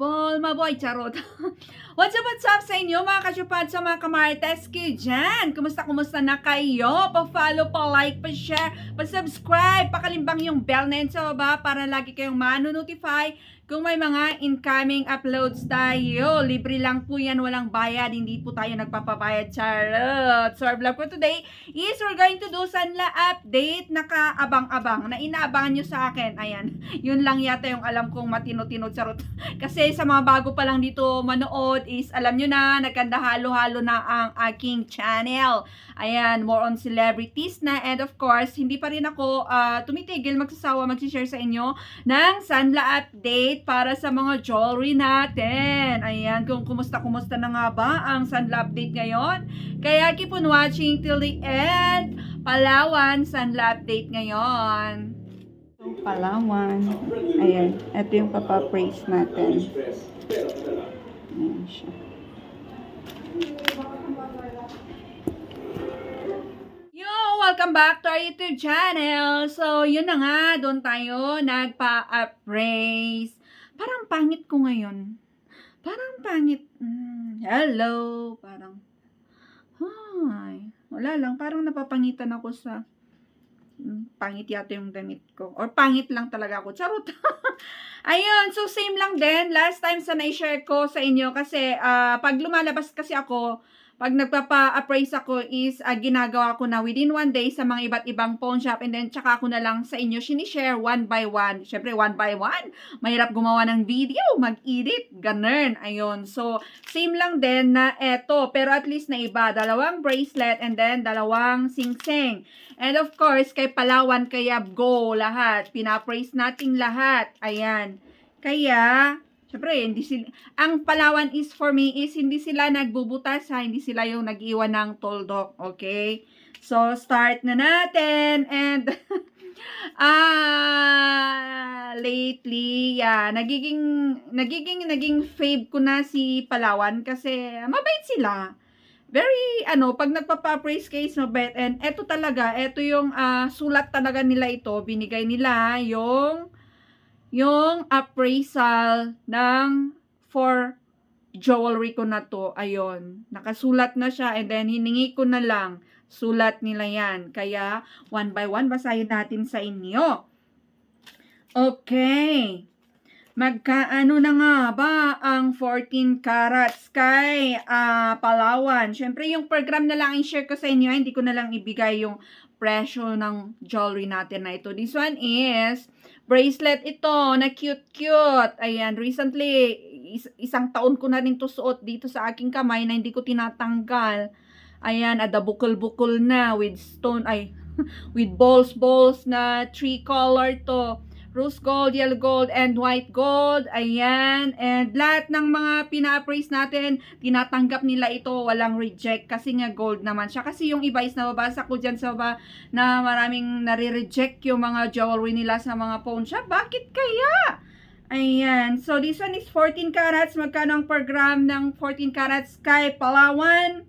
Paul Maboy, charot. what's up, what's up sa inyo mga kasyupad sa mga kamarites ko dyan? Kumusta, kumusta na kayo? Pa-follow, pa-like, pa-share, pa-subscribe, pakalimbang yung bell na yun sa baba para lagi kayong manonotify kung may mga incoming uploads tayo. Libre lang po yan, walang bayad. Hindi po tayo nagpapabayad, charot. So, our vlog for today is we're going to do Sanla update. Nakaabang-abang, na inaabangan nyo sa akin. Ayan, yun lang yata yung alam kong matino-tino, charot. Kasi sa mga bago pa lang dito manood is alam nyo na, nagkanda halo-halo na ang aking channel. Ayan, more on celebrities na. And of course, hindi pa rin ako ah, tumitigil magsasawa magsishare sa inyo ng Sanla update para sa mga jewelry natin. Ayan, kung kumusta-kumusta na nga ba ang Sanla update ngayon. Kaya keep on watching till the end. Palawan, Sanla update ngayon. Palawan. Ayan. Ito yung papapraise natin. Ayan siya. Yo! Welcome back to our YouTube channel. So, yun na nga, doon tayo nagpa-appraise. Parang pangit ko ngayon. Parang pangit. Mm, hello! Parang, hi. Wala lang, parang napapangitan ako sa mm, pangit yata yung damit ko. Or pangit lang talaga ako. Charot. Ayun, so same lang din. Last time sa na-share ko sa inyo kasi ah, pag lumalabas kasi ako, pag nagpapa-appraise ako is ah, ginagawa ko na within one day sa mga iba't ibang pawn shop and then tsaka ko na lang sa inyo sinishare one by one. Syempre one by one. Mahirap gumawa ng video, mag-edit, ganun. Ayun. So, same lang din na eto. Pero at least na iba. Dalawang bracelet and then dalawang sing-sing. And of course, kay Palawan, kaya go lahat. Pina-praise nating lahat. Ayan. Kaya, syempre, hindi sila, ang Palawan is for me is hindi sila nagbubutas ha, hindi sila yung nag-iwan ng toldok, okay? So, start na natin and ah lately, yeah, nagiging nagiging naging fave ko na si Palawan kasi mabait sila. Very ano, pag nagpapa-praise case mabait and eto talaga, eto yung ah, sulat talaga nila ito, binigay nila yung yung appraisal ng for jewelry ko na to. Ayun. Nakasulat na siya and then hiningi ko na lang. Sulat nila yan. Kaya one by one basahin natin sa inyo. Okay. Magkaano na nga ba ang 14 carats kay ah, Palawan? Siyempre, yung program na lang i-share ko sa inyo, hindi ko na lang ibigay yung presyo ng jewelry natin na ito. This one is bracelet ito na cute-cute. Ayan, recently, is- isang taon ko na rin to suot dito sa aking kamay na hindi ko tinatanggal. Ayan, ada bukol-bukol na with stone, ay, with balls-balls na three color to. Rose gold, yellow gold, and white gold. Ayan. And lahat ng mga pina-appraise natin, tinatanggap nila ito. Walang reject kasi nga gold naman siya. Kasi yung iba is nababasa ko dyan sa baba na maraming nare-reject yung mga jewelry nila sa mga pawn shop. Bakit kaya? Ayan. So, this one is 14 carats. Magkano ang per gram ng 14 carats kay Palawan?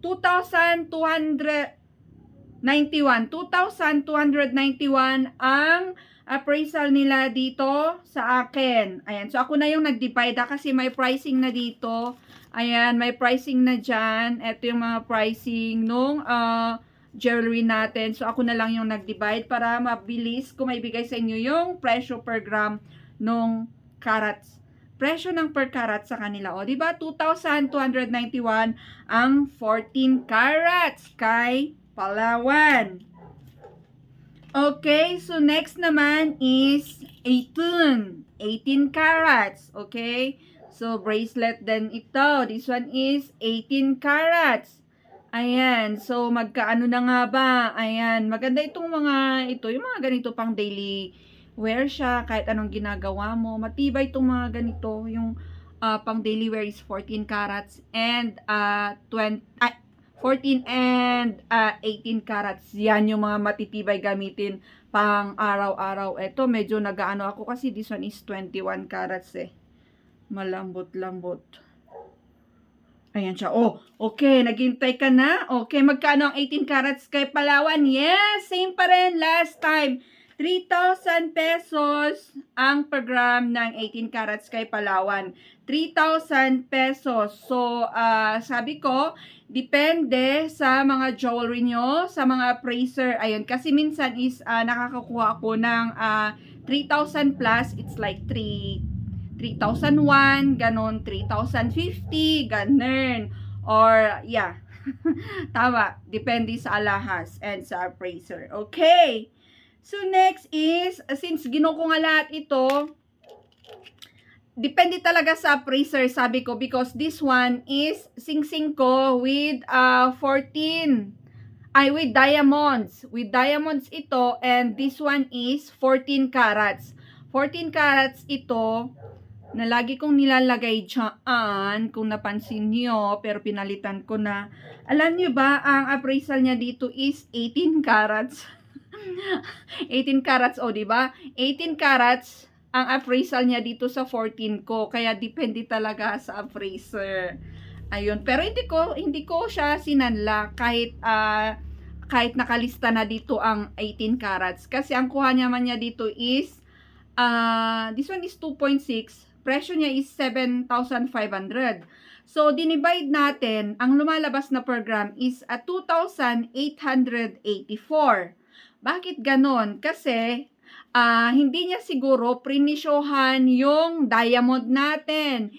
2,291. 2,291 ang appraisal nila dito sa akin. Ayan. So, ako na yung nag-divide ah, kasi may pricing na dito. Ayan. May pricing na dyan. Ito yung mga pricing nung ah, jewelry natin. So, ako na lang yung nag-divide para mabilis ko maibigay sa inyo yung presyo per gram nung carats. Presyo ng per carat sa kanila. O, di ba? 2,291 ang 14 carats kay Palawan. Okay, so next naman is 18. 18 carats, okay? So, bracelet din ito. This one is 18 carats. Ayan, so magkaano na nga ba? Ayan, maganda itong mga, ito, yung mga ganito pang daily wear siya, kahit anong ginagawa mo. Matibay itong mga ganito, yung ah, pang daily wear is 14 carats and uh, 20, ah, 14 and ah, 18 carats. Yan yung mga matitibay gamitin pang araw-araw. Ito, medyo nagaano ako kasi this one is 21 carats eh. Malambot-lambot. Ayan siya. Oh, okay. Naghintay ka na? Okay. Magkano ang 18 carats kay Palawan? Yes, same pa rin last time. 3,000 pesos ang per gram ng 18 carats kay Palawan. 3,000 pesos. So, ah, sabi ko, depende sa mga jewelry nyo, sa mga appraiser. Ayun, kasi minsan is ah, nakakakuha ako ng ah, 3,000 plus. It's like 3 3,001, ganon, 3,050, ganun. Or, yeah. Tama. Depende sa alahas and sa appraiser. Okay. So, next is, since gino ko nga lahat ito, depende talaga sa appraiser, sabi ko, because this one is sing-sing ko with uh, 14, ay, with diamonds. With diamonds ito, and this one is 14 carats. 14 carats ito, na lagi kong nilalagay dyan, kung napansin nyo, pero pinalitan ko na. Alam nyo ba, ang appraisal niya dito is 18 carats. 18 carats, o, oh, di ba? 18 carats ang appraisal niya dito sa 14 ko. Kaya depende talaga sa appraiser. Ayun. Pero hindi ko, hindi ko siya sinanla kahit, ah, kahit nakalista na dito ang 18 carats. Kasi ang kuha naman niya dito is, ah, this one is 2.6. Presyo niya is 7,500. So, dinivide natin, ang lumalabas na per gram is at 2,884. Bakit ganon? Kasi, ah hindi niya siguro prinisyohan yung diamond natin.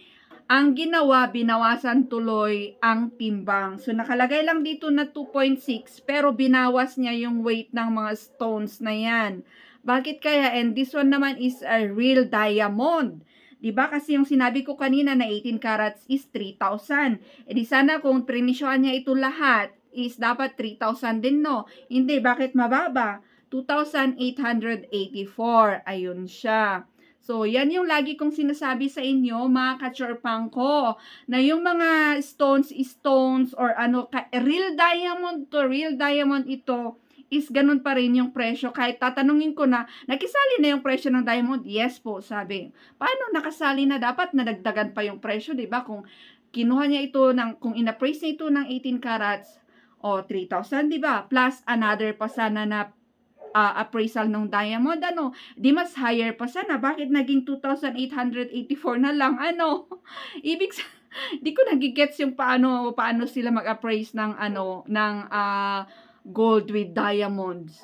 Ang ginawa, binawasan tuloy ang timbang. So, nakalagay lang dito na 2.6, pero binawas niya yung weight ng mga stones na yan. Bakit kaya? And this one naman is a real diamond. 'Di ba Kasi yung sinabi ko kanina na 18 carats is 3,000. E di sana kung prinisyohan niya ito lahat, is dapat 3,000 din, no? Hindi, bakit mababa? 2,884. Ayun siya. So, yan yung lagi kong sinasabi sa inyo, mga kachorpang ko, na yung mga stones, stones, or ano, real diamond to real diamond ito, is ganun pa rin yung presyo. Kahit tatanungin ko na, nakisali na yung presyo ng diamond? Yes po, sabi. Paano nakasali na? Dapat nadagdagan pa yung presyo, di ba? Kung kinuha niya ito, ng, kung inappraise niya ito ng 18 carats, o 3,000, di ba? Plus another pa sana na uh, appraisal ng diamond, ano, di mas higher pa sana. Bakit naging 2,884 na lang? Ano? Ibig sa di ko nagigets yung paano paano sila mag-appraise ng ano ng uh, gold with diamonds.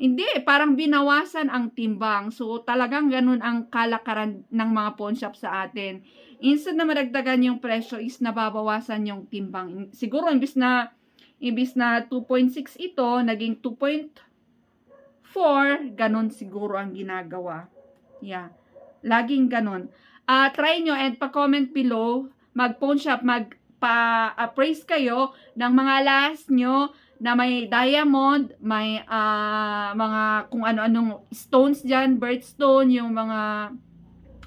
Hindi, parang binawasan ang timbang. So, talagang ganun ang kalakaran ng mga pawn shop sa atin. Instead na madagdagan yung presyo is nababawasan yung timbang. Siguro, imbis na imbis na 2.6 ito, naging 2.4, ganun siguro ang ginagawa. Yeah. Laging ganun. Uh, try nyo and pa-comment below, mag-pawn shop, mag-pa-appraise kayo ng mga last nyo na may diamond, may uh, mga kung ano-anong stones dyan, birthstone, yung mga,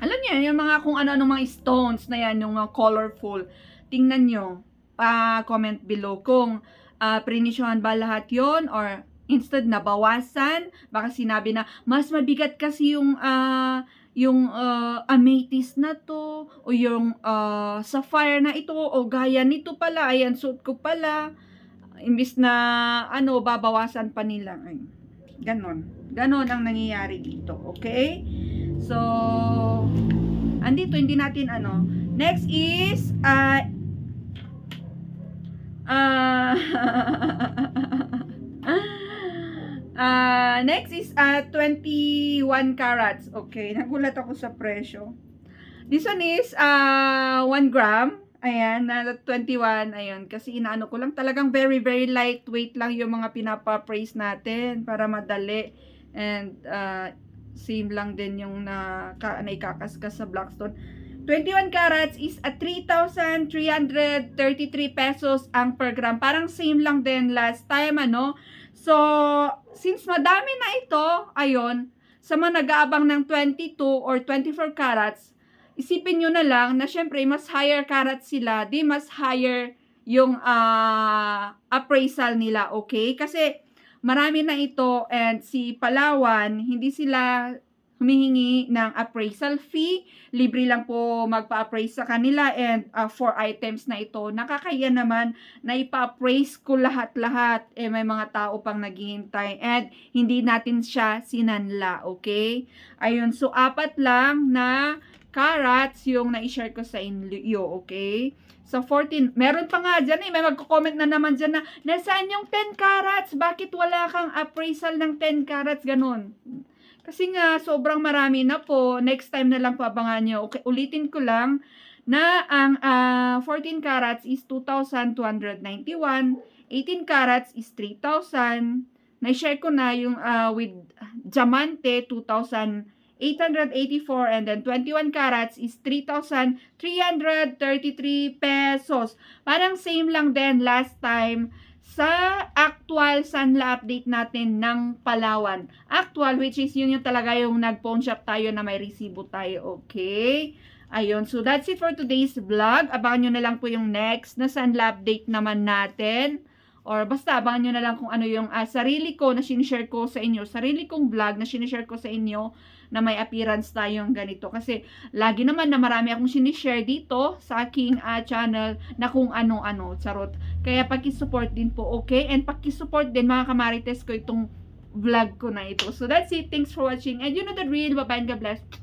alam niyo, yung mga kung ano-anong mga stones na yan, yung mga colorful. Tingnan nyo, pa-comment below kung uh, prinisyohan ba lahat yon or instead na bawasan, baka sinabi na mas mabigat kasi yung uh, yung uh, amethyst na to o yung uh, sapphire na ito o gaya nito pala, ayan suit ko pala. Imbis na ano babawasan pa nila. Ay ganon. Ganon ang nangyayari dito okay? So andito hindi natin ano next is uh, uh, uh, next is uh, 21 carats okay nagulat ako sa presyo this one is uh, 1 gram Ayan, na 21, ayun. Kasi inaano ko lang, talagang very, very lightweight lang yung mga pinapa-praise natin para madali. And, uh, same lang din yung na, ka, na ikakaskas sa Blackstone. 21 carats is at 3,333 pesos ang per gram. Parang same lang din last time, ano. So, since madami na ito, ayun, sa mga nag-aabang ng 22 or 24 carats, isipin nyo na lang na syempre mas higher karat sila, di mas higher yung uh, appraisal nila, okay? Kasi marami na ito and si Palawan, hindi sila humihingi ng appraisal fee. Libre lang po magpa-appraise sa kanila and uh, for items na ito, nakakaya naman na ipa-appraise ko lahat-lahat. Eh, may mga tao pang naghihintay and hindi natin siya sinanla, okay? Ayun, so apat lang na carats yung na-share ko sa inyo, okay? So, 14. Meron pa nga dyan eh. May magko-comment na naman dyan na, nasaan yung 10 carats? Bakit wala kang appraisal ng 10 carats? Ganun. Kasi nga, sobrang marami na po. Next time na lang po abangan nyo. Okay, ulitin ko lang na ang ah, 14 carats is 2,291. 18 carats is 3,000. Na-share ko na yung ah, with diamante, 2,884 and then 21 carats is 3,333 pesos. Parang same lang din last time sa actual Sanla update natin ng Palawan. Actual, which is yun yung talaga yung nag-pawn shop tayo na may resibo tayo, okay? Ayun, so that's it for today's vlog. Abangan nyo na lang po yung next na Sanla update naman natin. Or basta abangan nyo na lang kung ano yung ah, sarili ko na sinishare ko sa inyo. Sarili kong vlog na sinishare ko sa inyo na may appearance tayong ganito. Kasi lagi naman na marami akong sinishare dito sa aking ah, channel na kung ano-ano. Charot. Kaya pakisupport din po, okay? And pakisupport din mga kamarites ko itong vlog ko na ito. So that's it. Thanks for watching. And you know the drill. Bye-bye and God bless.